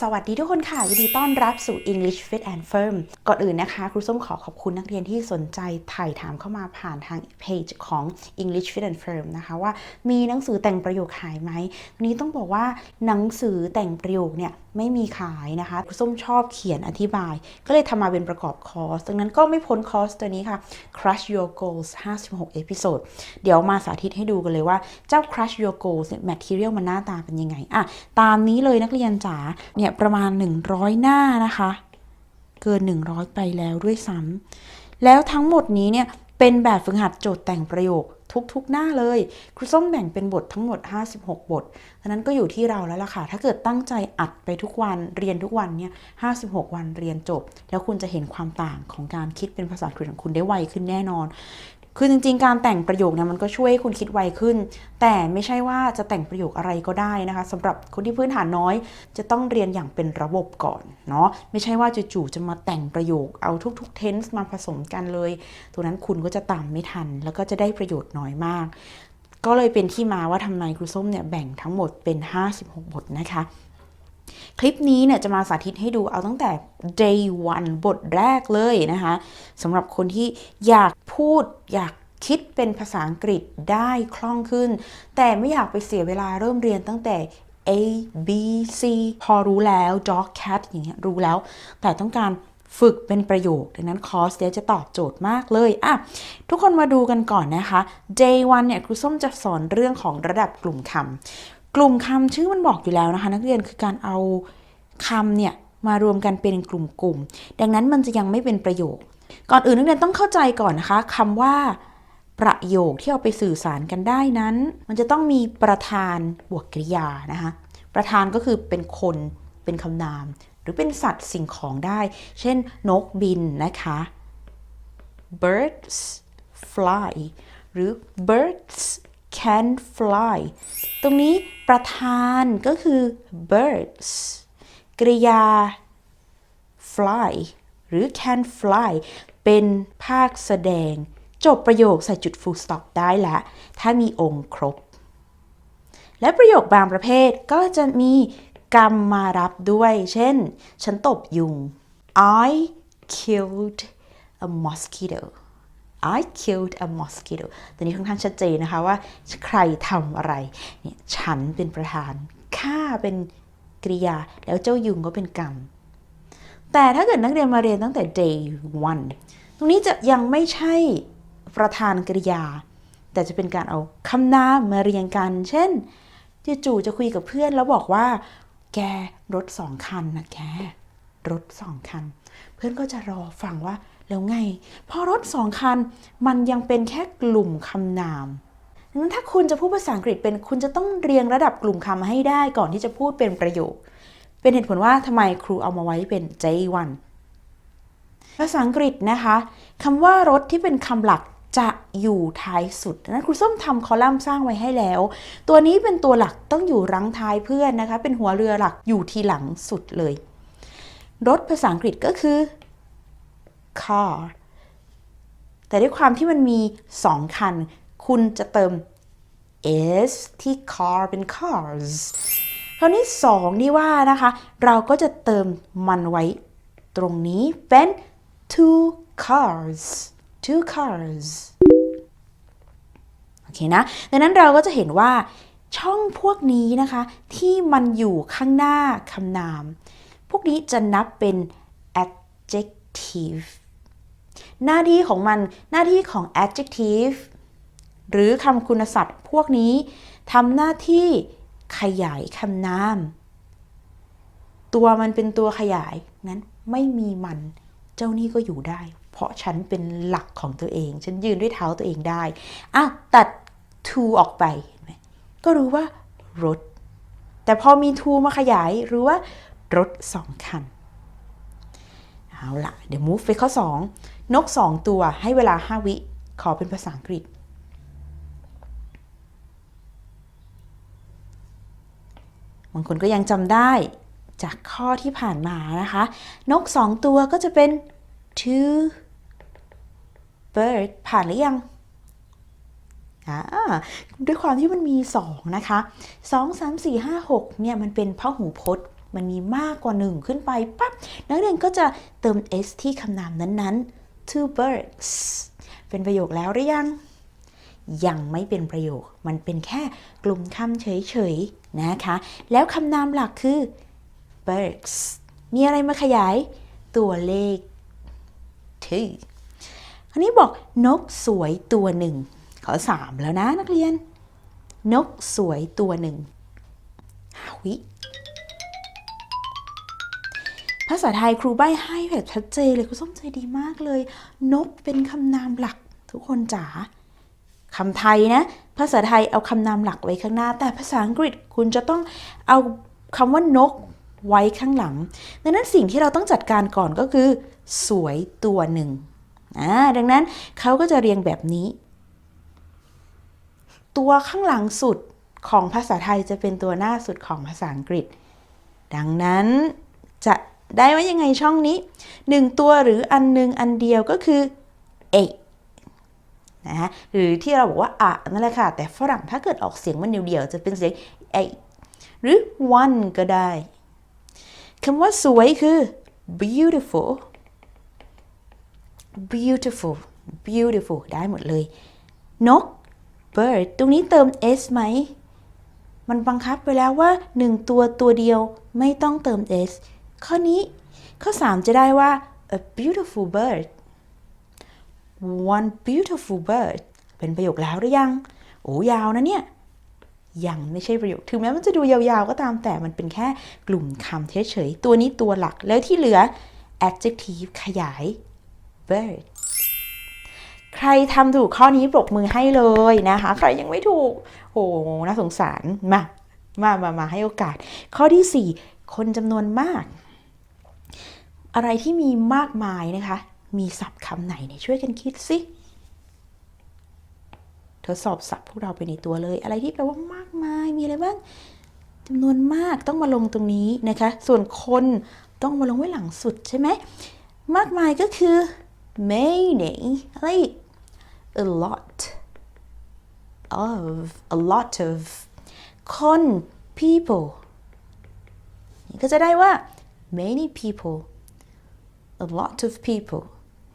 สวัสดีทุกคนค่ะยินดีต้อนรับสู่ English Fit and Firm ก่อนอื่นนะคะ ครูส้มขอขอบคุณนักเรียนที่สนใจถ่ายถามเข้ามาผ่านทางเพจของ English Fit and Firm นะคะว่ามีหนังสือแต่งประโยคขายไหมวันนี้ต้องบอกว่าหนังสือแต่งประโยคเนี่ยไม่มีขายนะคะ ครูส้มชอบเขียนอธิบาย ก็เลยทำมาเป็นประกอบคอร์สดังนั้นก็ไม่พ้นคอร์สตัวนี้ค่ะ Crush Your Goals 56เอพิโซดเดี๋ยวมาสาธิตให้ดูกันเลยว่าเจ้า Crush Your Goals เนี่ย material มันหน้าตาเป็นยังไงอะตามนี้เลยนักเรียนจ๋าเนี่ยประมาณ 100 หน้านะคะ เกิน 100 ไปแล้วด้วยซ้ำแล้วทั้งหมดนี้เนี่ยเป็นแบบฝึกหัดโจทย์แต่งประโยคทุกๆหน้าเลย ครูส้มแบ่งเป็นบททั้งหมด 56 บทดังนั้นก็อยู่ที่เราแล้วล่ะค่ะ ถ้าเกิดตั้งใจอัดไปทุกวันเรียนทุกวันเนี่ย 56 วันเรียนจบ แล้วคุณจะเห็นความต่างของการคิดเป็นภาษาอังกฤษของคุณได้ไวขึ้นแน่นอน คือจริงๆ การแต่งประโยคเนี่ยมันก็ช่วยให้คุณคิดไวขึ้น แต่ไม่ใช่ว่าจะแต่งประโยคอะไรก็ได้นะคะสำหรับคนที่พื้นฐานน้อย จะต้องเรียนอย่างเป็นระบบก่อนเนาะไม่ใช่ว่าจู่ๆจะมาแต่งประโยคเอาทุกๆ tense มาผสมกันเลย ตัวนั้นคุณก็จะตามไม่ทัน แล้วก็จะได้ประโยชน์น้อยมาก ก็เลยเป็นที่มาว่าทำไมครูส้มเนี่ยแบ่งทั้งหมดเป็น 56 บทนะคะ คลิปนี้เนี่ยจะมาสาธิตให้ดูเอาตั้งแต่ day one บทแรกเลยนะคะสำหรับคนที่อยากพูดอยากคิดเป็นภาษาอังกฤษได้คล่องขึ้น แต่ไม่อยากไปเสียเวลาเริ่มเรียนตั้งแต่ A B C พอรู้แล้ว dog cat อย่างเงี้ยรู้แล้ว แต่ต้องการฝึกเป็นประโยค ดังนั้นคอร์สเนี้ยจะตอบโจทย์มากเลยอะทุกคนมาดูกันก่อนนะคะ day one เนี่ยครูส้มจะสอนเรื่องของระดับกลุ่มคำ กลุ่มคำชื่อมันบอกอยู่แล้วนะคะ นักเรียนคือการเอาคำเนี่ยมารวมกันเป็นกลุ่มๆดังนั้นมันจะยังไม่เป็นประโยค ก่อนอื่นนักเรียนต้องเข้าใจก่อนนะคะคำว่าประโยคที่เอาไปสื่อสารกันได้นั้น มันจะต้องมีประธานบวกกริยานะคะ ประธานก็คือเป็นคนเป็นคำนาม หรือเป็นสัตว์สิ่งของได้ เช่น นกบินนะคะ birds fly หรือ birds can fly ตรงนี้ประธานก็คือ birds กริยา fly หรือ can fly เป็นภาคแสดง จบประโยคใส่จุด full stop ได้ละถ้ามีองค์ครบ และประโยคบางประเภทก็จะมีกรรมมารับด้วย เช่น ฉันตบยุง I killed a mosquito I killed a mosquito ตัวนี้ค่อนข้างชัดเจนนะคะว่าใครทำอะไรเนี่ยฉันเป็นประธานข้าเป็นกริยา แล้วเจ้ายุงก็เป็นกรรม แต่ถ้าเกิดนักเรียนมาเรียนตั้งแต่ day one ตรงนี้จะยังไม่ใช่ประธานกริยา แต่จะเป็นการเอาคำนามมาเรียงกัน เช่นจู่ๆจะคุยกับเพื่อนแล้วบอกว่า แกรถสองคันนะแก รถสองคัน เพื่อนก็จะรอฟังว่าแล้วไง พอรถสองคัน มันยังเป็นแค่กลุ่มคำนามดังนั้นถ้าคุณจะพูดภาษาอังกฤษเป็นคุณจะต้องเรียงระดับกลุ่มคำให้ได้ก่อนที่จะพูดเป็นประโยค เป็นเหตุผลว่าทำไมครูเอามาไว้เป็น J1 ภาษาอังกฤษนะคะคำว่ารถที่เป็นคำหลักจะอยู่ท้ายสุดนะครูส้มทำคอลัมน์สร้างไว้ให้แล้ว ตัวนี้เป็นตัวหลักต้องอยู่รังท้ายเพื่อนนะคะ เป็นหัวเรือหลักอยู่ทีหลังสุดเลย รถภาษาอังกฤษก็คือ car แต่ด้วยความที่มันมีสองคัน คุณจะเติม s ที่ car เป็น cars คราวนี้สองที่ว่านะคะ เราก็จะเติมมันไว้ตรงนี้เป็น two cars two cars โอเคนะ ดังนั้นเราก็จะเห็นว่าช่องพวกนี้นะคะ ที่มันอยู่ข้างหน้าคำนาม พวกนี้จะนับเป็น adjective หน้าที่ของมันหน้าที่ของ adjective หรือคำคุณศัพท์พวกนี้ทำหน้าที่ขยายคำนาม ตัวมันเป็นตัวขยายนั้นไม่มีมัน เจ้านี่ก็อยู่ได้ เพราะฉันเป็นหลักของตัวเอง ฉันยืนด้วยเท้าตัวเองได้อ้าวตัด to ออกไป ก็รู้ว่ารถ แต่พอมี to มาขยายรู้ว่า รถสองคัน เอาล่ะเดี๋ยว move ไปข้อ 2 นก 2 ตัวให้เวลา 5 วิ ขอเป็นภาษาอังกฤษ บางคนก็ยังจำได้จากข้อที่ผ่านมานะคะ นก 2 ตัวก็จะเป็น two bird ผ่านหรือยังอ่าด้วยความที่มันมี 2 นะคะ 2 3 4 5 6เนี่ยมันเป็นพหูพจน์ มันมีมากกว่าหนึ่งขึ้นไปปั๊บนักเรียนก็จะเติม s ที่คำนามนั้นๆ two birds เป็นประโยคแล้วหรือยัง ยังไม่เป็นประโยค มันเป็นแค่กลุ่มคำเฉยๆนะคะ แล้วคำนามหลักคือ birds มีอะไรมาขยายตัวเลข two อันนี้บอกนกสวยตัวหนึ่งขอสามแล้วนะนักเรียน นกสวยตัวหนึ่งวิ ภาษาไทยครูใบ้ให้แบบชัดเจนเลยครูส้มใจดีมากเลย นกเป็นคำนามหลัก ทุกคนจ๋าคำไทยนะ ภาษาไทยเอาคำนามหลักไว้ข้างหน้า แต่ภาษาอังกฤษคุณจะต้องเอาคำว่านกไว้ข้างหลัง ดังนั้นสิ่งที่เราต้องจัดการก่อนก็คือ สวยตัวหนึ่งอ่าดังนั้นเขาก็จะเรียงแบบนี้ ตัวข้างหลังสุดของภาษาไทยจะเป็นตัวหน้าสุดของภาษาอังกฤษ ดังนั้นจะ ได้ว่ายังไงช่องนี้หนึ่งตัวหรืออันหนึ่งอันเดียวก็คือ a นะฮะหรือที่เราบอกว่าอะนั่นแหละค่ะ แต่ฝรั่งถ้าเกิดออกเสียงมันเดียวๆจะเป็นเสียง a หรือ one ก็ได้คำว่าสวยคือ beautiful beautiful beautiful ได้หมดเลย นก bird ตรงนี้เติม s ไหม มันบังคับไปแล้วว่า 1 ตัวตัวเดียวไม่ต้องเติม s ข้อนี้ ข้อ 3 จะได้ว่า a beautiful bird one beautiful bird เป็นประโยคแล้วหรือยัง โอ้ยาวนะเนี่ย ยังไม่ใช่ประโยค ถึงแม้มันจะดูยาวๆ ก็ตามแต่มันเป็นแค่กลุ่มคำเฉยๆ ตัวนี้ตัวหลัก แล้วที่เหลือ adjective ขยาย bird ใครทำถูกข้อนี้ปรบมือให้เลยนะคะ ใครยังไม่ถูกโอ้น่าสงสาร มา มา มา มาให้โอกาส ข้อที่ 4 คนจำนวนมาก อะไรที่มีมากมายนะคะ มีศัพท์คำไหนเนี่ยช่วยกันคิดสิทดสอบศัพท์พวกเราไปในตัวเลย อะไรที่แปลว่ามากมายมีอะไรบ้างจำนวนมากต้องมาลงตรงนี้นะคะ ส่วนคนต้องมาลงไว้หลังสุดใช่ไหมมากมายก็คือ many อะไร a lot of a lot of คน people ก็จะได้ว่า many people a lot of people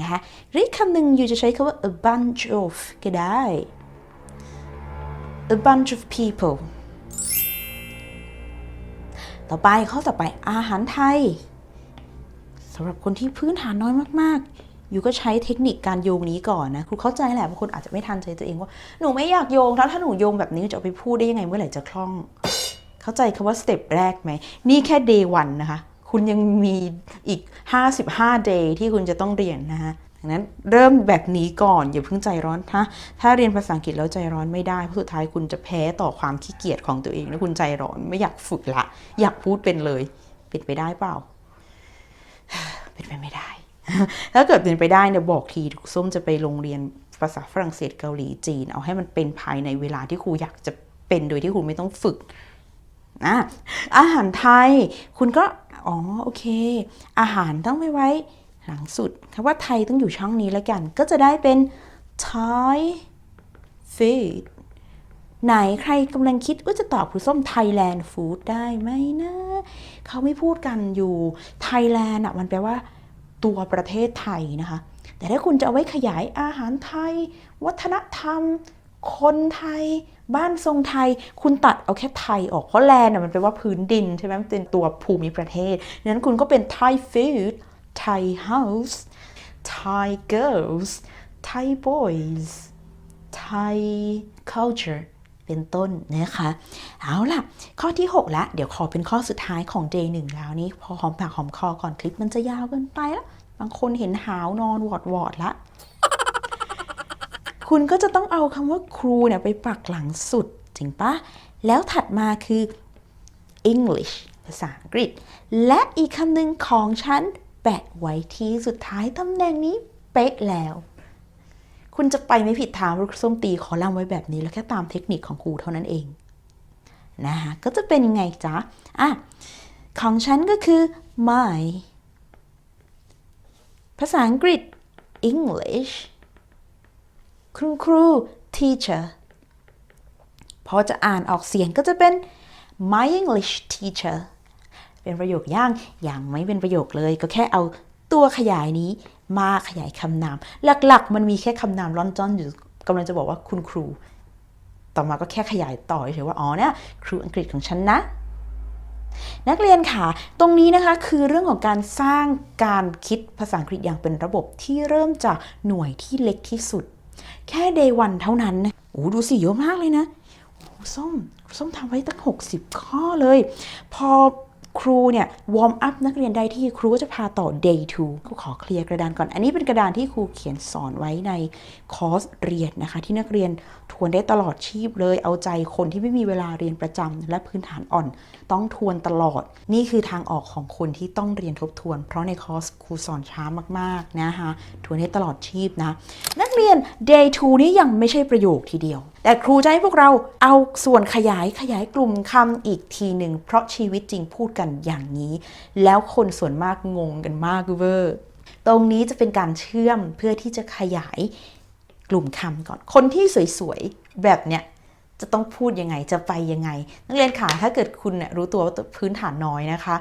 นะคะหรือคำหนึ่งอยู่จะใช้คำว่า a bunch of ก็ได้ a bunch of people ต่อไปข้อต่อไปอาหารไทยสำหรับคนที่พื้นฐานน้อยมากๆ อยู่ก็ใช้เทคนิคการโยงนี้ก่อนนะ ครูเข้าใจแหละบางคนอาจจะไม่ทันใจตัวเองว่า หนูไม่อยากโยงแล้วถ้าหนูโยงแบบนี้จะไปพูดได้ยังไงเมื่อไหร่จะคล่อง เข้าใจคำว่าสเต็ปแรกไหม นี่แค่ day one นะคะ คุณยังมีอีก 55 day ที่คุณจะต้องเรียนนะคะดังนั้นเริ่มแบบนี้ก่อนอย่าเพิ่งใจร้อนถ้าถ้าเรียนภาษาอังกฤษแล้วใจร้อนไม่ได้สุดท้ายคุณจะแพ้ต่อความขี้เกียจของตัวเองแล้วคุณใจร้อนไม่อยากฝึกละ อยากพูดเป็นเลยเป็นไปได้เปล่า เป็นไปไม่ได้ ถ้าเกิดเป็นไปได้เนี่ยบอกทีส้มจะไปโรงเรียนภาษาฝรั่งเศสเกาหลีจีน เอาให้มันเป็นภายในเวลาที่ครูอยากจะเป็นโดยที่ครูไม่ต้องฝึกอะอาหารไทยคุณก็ อ๋อโอเค อาหารต้องไปไว้หลังสุดคำว่าไทยต้องอยู่ช่องนี้แล้วกัน ก็จะได้เป็น Thai food ไหนใครกำลังคิดว่าจะตอบครูส้ม Thailand food ได้ไหมนะ เขาไม่พูดกันอยู่ Thailand อะมันแปลว่าตัวประเทศไทยนะคะ แต่ถ้าคุณจะเอาไว้ขยายอาหารไทย วัฒนธรรม คนไทย บ้านทรงไทยคุณตัดเอาแค่ไทยออกเพราะแลนด์น่ะมันแปลว่าพื้นดินใช่ไหมมันเป็นตัวภูมิประเทศดังนั้นคุณก็เป็น Thai food Thai house Thai girls Thai boys Thai culture เป็นต้นนะคะ เอาล่ะ ข้อที่ 6 ละ เดี๋ยวขอเป็นข้อสุดท้ายของ day 1 แล้วนี่พอหอมปากหอมคอก่อนคลิปมันจะยาวเกินไปแล้วบางคนเห็นหาวนอนวอดวอดละ คุณก็จะต้องเอาคำว่าครูเนี่ยไปปักหลังสุดจริงปะแล้วถัดมาคือ English ภาษาอังกฤษ และอีกคำหนึ่งของฉันแปะไว้ที่สุดท้ายตำแหน่งนี้เป๊ะแล้ว คุณจะไปไม่ผิดทางลูกส้มตีขอล่างไว้แบบนี้ แล้วแค่ตามเทคนิคของครูเท่านั้นเองนะคะก็จะเป็นยังไงจ๊ะอะของฉันก็คือ my ภาษาอังกฤษ English คุณครู teacher พอจะอ่านออกเสียงก็จะเป็น my English teacher เป็นประโยคย่างยังไม่เป็นประโยคเลยก็แค่เอาตัวขยายนี้มาขยายคำนาม หลักๆ มันมีแค่คำนามล่อนจ้อนอยู่กำลังจะบอกว่าคุณครู ต่อมาก็แค่ขยายต่อเฉยว่า อ๋อเนี่ยครูอังกฤษของฉันนะนักเรียนค่ะ ตรงนี้นะคะคือเรื่องของการสร้างการคิดภาษาอังกฤษอย่างเป็นระบบที่เริ่มจากหน่วยที่เล็กที่สุด แค่ day วันเท่านั้นนะโอ้ดูสิเยอะมากเลยนะโอ้ส้มส้มทำไว้ตั้ง 60 ข้อเลย พอ ครูเนี่ยวอร์มอัพนักเรียนได้ที่ครูก็จะพาต่อ day 2ครูขอเคลียร์กระดานก่อน อันนี้เป็นกระดานที่ครูเขียนสอนไว้ในคอร์สเรียนนะคะ ที่นักเรียนทวนได้ตลอดชีพเลย เอาใจคนที่ไม่มีเวลาเรียนประจำและพื้นฐานอ่อน ต้องทวนตลอด นี่คือทางออกของคนที่ต้องเรียนทบทวน เพราะในคอร์สครูสอนช้ามากๆนะคะทวนให้ตลอดชีพนะนักเรียน day 2นี้ยังไม่ใช่ประโยคทีเดียว แต่ครูจะให้พวกเราเอาส่วนขยายขยายกลุ่มคำอีกทีหนึ่ง เพราะชีวิตจริงพูดกันอย่างนี้ แล้วคนส่วนมากงงกันมากเวอร์ ตรงนี้จะเป็นการเชื่อมเพื่อที่จะขยายกลุ่มคำก่อน คนที่สวยๆ แบบเนี้ยจะต้องพูดยังไงจะไปยังไง นักเรียนขาถ้าเกิดคุณเนี่ยรู้ตัวว่าพื้นฐานน้อยนะคะ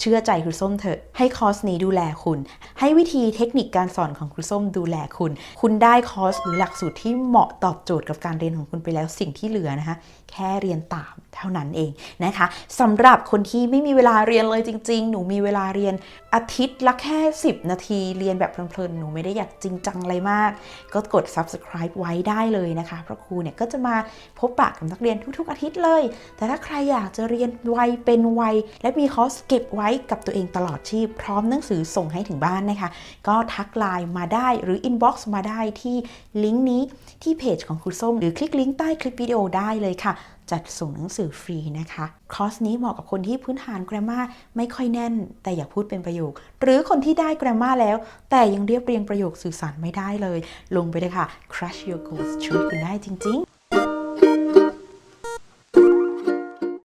เชื่อใจครูส้มเถอะ ให้คอร์สนี้ดูแลคุณ ให้วิธีเทคนิคการสอนของครูส้มดูแลคุณ คุณได้คอร์สหรือหลักสูตรที่เหมาะตอบโจทย์กับการเรียนของคุณไปแล้วสิ่งที่เหลือนะคะ แค่เรียนตาม เท่านั้นเองนะคะสำหรับคนที่ไม่มีเวลาเรียนเลยจริง ๆ หนูมีเวลาเรียนอาทิตย์ละแค่ 10 นาทีเรียนแบบเพลินๆ หนูไม่ได้อยากจริงจังอะไรมาก ก็กด subscribe ไว้ได้เลยนะคะ เพราะครูเนี่ยก็จะมาพบปะกับนักเรียนทุกๆ อาทิตย์เลย แต่ถ้าใครอยากจะเรียนไวเป็นไวและมีคอร์สเก็บไว้กับตัวเองตลอดชีพ พร้อมหนังสือส่งให้ถึงบ้านนะคะ ก็ทักไลน์มาได้หรือ inbox มาได้ที่ลิงก์นี้ที่เพจของครูส้มหรือคลิกลิงก์ใต้คลิปวิดีโอได้เลยค่ะ จัดส่งหนังสือฟรีนะคะคอร์สนี้เหมาะกับคนที่พื้นฐานแกรมมาไม่ค่อยแน่น แต่อยากพูดเป็นประโยค หรือคนที่ได้แกรมมาแล้ว แต่ยังเรียบเรียงประโยคสื่อสารไม่ได้เลย ลงไปเลยค่ะ crush your goals ช่วยคุณได้จริง ๆ